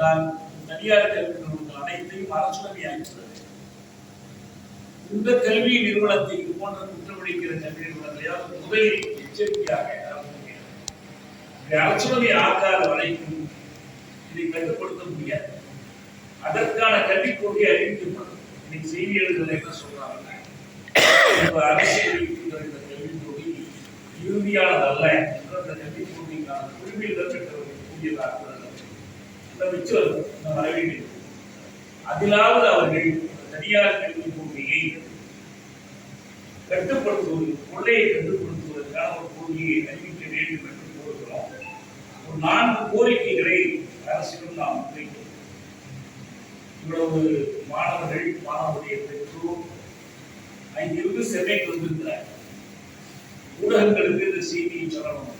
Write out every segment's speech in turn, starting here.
என்றால் தனியாருக்கு கல்வி நிறுவனங்கள் அனைத்தையும் அரசுடமையாகிறது இந்த கல்வி நிறுவனத்தை இது போன்ற குற்றமளிக்கிற கல்வி நிறுவனங்களையால் முதலில் எச்சரிக்கையாக அரசுடைய இதை அரசுடமை ஆக்காத வரைக்கும் இதை கட்டுப்படுத்த முடியாது. அதற்கான கல்விக் கொள்கை அறிவிக்கப்படும். இன்னைக்கு செய்தியாளர்கள் என்ன சொல்றாங்க இப்ப அரசியல் இருக்கின்ற இந்த கல்விக் கொள்கை இறுதியானதல்ல. என்ற அந்த கல்விக் கொள்கைக்கான உரிமையிடம் பெற்றவர்கள் கூடியதாக அதிலாவது அவர்கள் தனியார் கல்வி கொள்கையை கட்டுப்படுத்துவது கொள்ளையை கட்டுப்படுத்துவதற்கான ஒரு கொள்கையை அறிவிக்க வேண்டும் என்று கூறுகிறோம். ஒரு நான்கு கோரிக்கைகளை அரசிடம் நாம் முன்வைக்கிறோம் இவ்வளவு மாணவர்கள் மாணவருடைய பெற்றோர் அங்கிருந்து சென்னைக்கு வந்திருக்கிறார். ஊடகங்களுக்கு இந்த செய்தியை சொல்லணும்.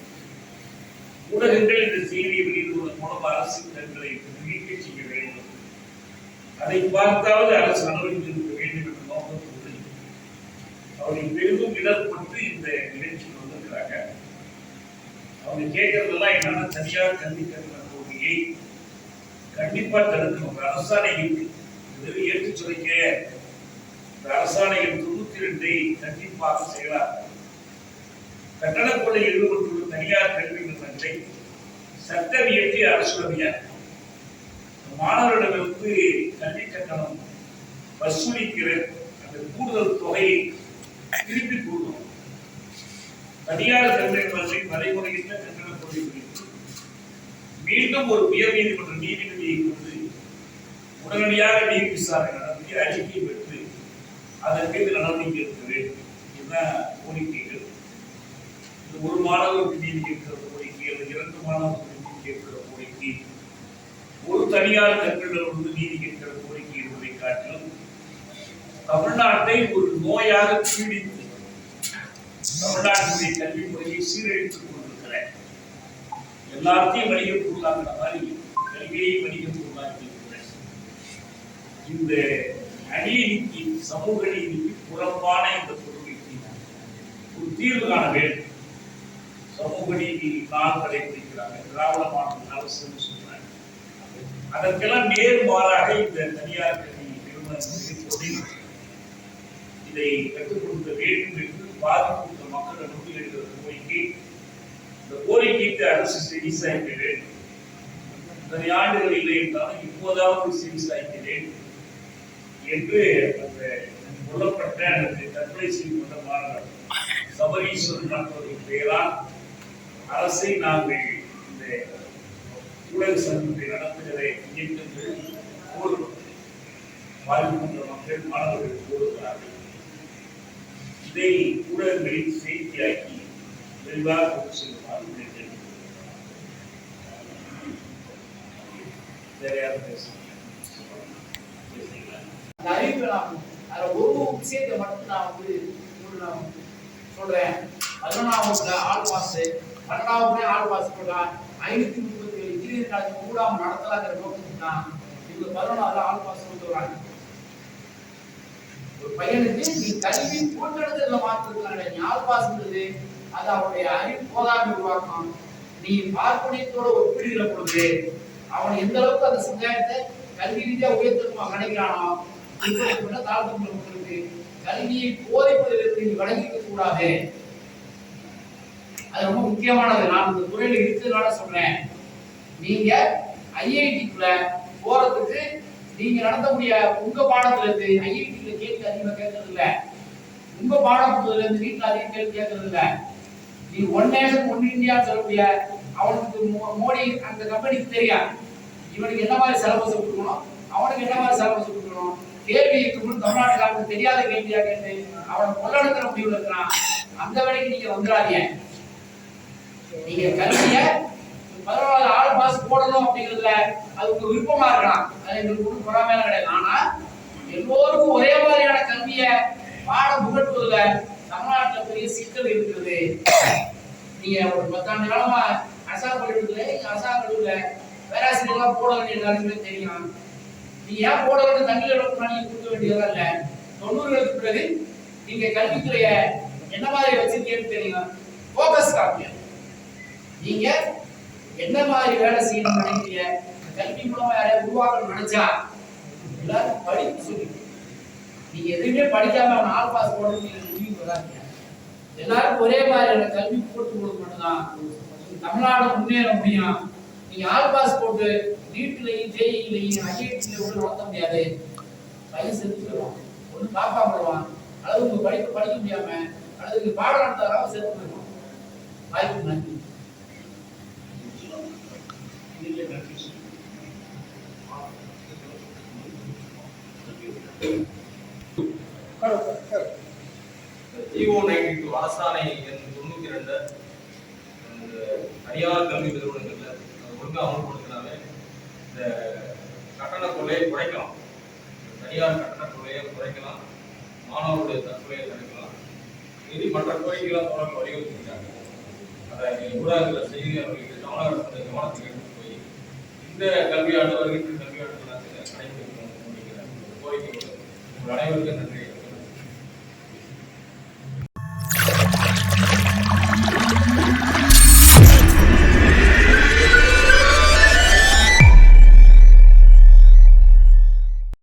ஊடகங்கள் இந்த செய்தியை வெளியிடுவதன் மூலம் அரசு தங்களை அதை பார்த்தாவது அரசு நடவடிக்கை எடுக்க வேண்டும் என்ற நோக்கத்தோடு அவரை பெரிதும் இடர்பட்டு இந்த நிகழ்ச்சியில் வந்திருக்கிறாங்க. அவங்க கேட்கறதெல்லாம் என்னன்னா தனியார் கல்வி கல்வி கொள்கையை கண்டிப்பா தடுக்கணும். அரசாணை இருக்கு. ஏற்று சொல்லிக்க இந்த அரசாணையில் தொண்ணூத்தி ரெண்டை கண்டிப்பாக செய்யலாம். கட்டணக் கொள்ளையில் ஈடுபட்டுள்ள தனியார் கல்வி நிறுவனத்தை சட்டம் இயற்றிய அரசுடைய மாணவர்களிடமிருந்து கல்வி கட்டணம் வசூலிக்கிற அந்த கூடுதல் தொகையை திருப்பி கூடும் தனியார் கல்வி கல்வி நடைமுறையிட்ட கட்டண கொள்கை குறித்து மீண்டும் ஒரு உயர் நீதிமன்ற நீதிபதியை கொண்டு உடனடியாக நீதி விசாரணை நடத்தி அறிக்கை பெற்று அதன் மீது நடவடிக்கை எடுக்க வேண்டும் இதுதான் கோரிக்கைகள். ஒரு மாணவருக்கு நீதி கேட்கிற கோரிக்கை அல்லது இரண்டு மாணவர்களுக்கு நீதி கேட்கிற கோரிக்கை தனியார் கல்வியிலிருந்து நீதி கேட்கிற கோரிக்கை என்பதை காட்டிலும் தமிழ்நாட்டை ஒரு நோயாக பீடித்து தமிழ்நாட்டினுடைய கல்வி முறையை சீரழித்துக் கொண்டிருக்கிற எல்லாத்தையும் வணிக பொருளாங்கிற மாதிரி கல்வியை வணிக பொருளாக்கி இந்த அநீதிக்கு சமூக நீதிக்கு புறம்பான இந்த கொள்கைக்கு ஒரு தீர்வு காண வேண்டும். சமூக நீதி நாள் கடைபிடிக்கிறாங்க திராவிட மாநில அரசு அதற்கெல்லாம் நேர்மாறாக இந்த தனியார் கல்வி நிறுவனங்களின் இதை இதை கற்றுக்கொடுக்க வேண்டும் என்று பாதிப்புள்ள மக்கள் முன்னிலைகிற கோரிக்கை இந்த கோரிக்கைக்கு அரசு செவி சாய்க்க வேண்டும். இத்தனை ஆண்டுகள் இல்லை என்றாலும் இப்போதாவது செவி சாய்க்க வேண்டும் என்று அந்த கொல்லப்பட்ட அல்லது தற்கொலை செய்து கொண்ட மாணவர் சபரீஸ்வரன் மற்றவர்கள் பெயரால் அரசை நாங்கள் உலக ஊடக சங்கத்தை நடத்துகிற இயக்கங்கள் கோருகிறோம் பாதிப்புள்ள மக்கள் மாணவர்கள் கோருகிறார்கள் இதை ஊடகங்களில் செய்தியாக்கி விரிவாக கொண்டு செல்லுமாறு வேற ஒரு விஷயத்தை மட்டும் நான் வந்து சொல்றேன். பதினொன்றாம் வகுப்புல ஆள் பாஸ் பன்னெண்டாம் வகுப்புல ஆள் பாஸ் போட்டான் ஐநூத்தி முப்பத்தி ஏழு கூடாம நடத்தலாங்கிற நோக்கத்துக்கு தான் இவங்க பதினொன்றாவது ஆள் பாஸ் கொண்டு வராங்க. ஒரு பையனுக்கு நீ கல்வி போட்டெடுக்கிறதுல மாத்திருக்கலாம் நீ ஆள் பாஸ்ன்றது அது அவனுடைய அறிவு போதாமை உருவாக்கம். நீ பார்ப்பனியத்தோட ஒப்பிடுகிற பொழுது அவன் எந்த அளவுக்கு அந்த சமுதாயத்தை கல்வி ரீதியா உயர்த்தணுமா நினைக்கிறானோ இப்படிப்பட்ட தாழ்த்தப்பட்ட மக்களுக்கு கல்வியை போதைப்பதிலிருந்து நீ வழங்கிக்க கூடாது. அது ரொம்ப முக்கியமானது. நான் இந்த துறையில இருக்கிறதுனால சொல்றேன். நீங்க ஐஐடிக்குள்ள போறதுக்கு நீங்க நடத்தக்கூடிய உங்க பாடத்துல இருந்து ஐஐடியில கேள்வி அதிகமா கேட்கறது இல்ல உங்க பாடத்துல இருந்து வீட்டுல அதிகம் கேள்வி கேட்கறது இல்ல நீ ஒன் நேஷன் ஒன் இந்தியா சொல்லக்கூடிய அவனுக்கு மோ- மோடி அந்த கம்பெனிக்கு தெரியாது. இவனுக்கு என்ன மாதிரி சிலபஸ் கொடுக்கணும்? அவனுக்கு என்ன மாதிரி சிலபஸ் கொடுக்கணும்? கேள்வி இருக்கும்போது அவனுக்கு தெரியாத கேள்வியா கேட்டு அவனை கொள்ளணுங்கிற முடிவுல இருக்கிறான். அந்த வேலைக்கு நீங்க வந்துடாதீங்க நீங்க கல்வியை பதினோராவது ஆள் பாஸ் போடணும் அப்படிங்கிறதுல அது உங்க விருப்பமா இருக்கலாம். அது எங்களுக்கு ஒன்றும் பொறாமையான கிடையாது ஆனா எல்லோருக்கும் ஒரே மாதிரியான கல்வியை பாட புகட்டுவதுல தமிழ்நாட்டுல பெரிய சிக்கல் இருக்கிறது. நீங்க ஒரு பத்தாண்டு காலமா அசாம் கல்லூரியில இங்க அசாம் கல்லூரியில பேராசிரியர்லாம் போட வேண்டிய எல்லாருக்குமே தெரியும். நீங்க ஏன் போட வேண்டிய தமிழ் நீங்க கொடுக்க வேண்டியதா இல்ல. தொண்ணூறுகளுக்கு பிறகு நீங்க கல்வித்துறைய என்ன மாதிரி வச்சிருக்கீங்கன்னு தெரியும். போக்கஸ் காப்பீங்க நீங்க என்ன மாதிரி வேலை செய்யணும்னு நினைக்கிறீங்க? கல்வி மூலமா யாரையா உருவாக்கணும் நினைச்சா எல்லாரும் படிப்பு சொல்லி நீங்க எதுவுமே படிக்காம அவன் ஆள் பாஸ் போடணும் முடிவு வராங்க எல்லாரும் ஒரே மாதிரியான கல்வி போட்டு கொடுக்க மட்டும்தான் தமிழ்நாடு முன்னேற முடியும். நீங்க ஆள் பாஸ் போட்டு நீட்லையும் ஜேஇலையும் ஐஐடியில கூட நடத்த முடியாது. பையன் செத்து போயிடுவான் பாப்பா பார்க்காம வருவான் அல்லது உங்க படிப்பு படிக்க முடியாம அல்லது பாடம் நடத்தாராம செத்து போயிடுவான். வாய்ப்பு நன்றி. ஜிஓ நைன்டி டூ அரசாணை தொண்ணூத்தி ரெண்டு. தனியார் கல்வி நிறுவனங்கள்ல அது ஒழுங்கா அமல்படுத்தினாலே இந்த கட்டண கொள்ளையை குறைக்கலாம். தனியார் கட்டண கொள்ளையை குறைக்கலாம். மாணவருடைய தற்கொலையை தடுக்கலாம். இது மற்ற கோரிக்கைகளாக தொடர்ந்து வலியுறுத்திருக்காங்க அதை ஊடகத்தில் செய்தி அவர்களுக்கு தமிழக அரசு கவனத்துக்கு எடுத்து போய் இந்த கல்வியாண்டு வருகின்ற கல்வியாண்டு உங்கள் அனைவருக்கும் நன்றி.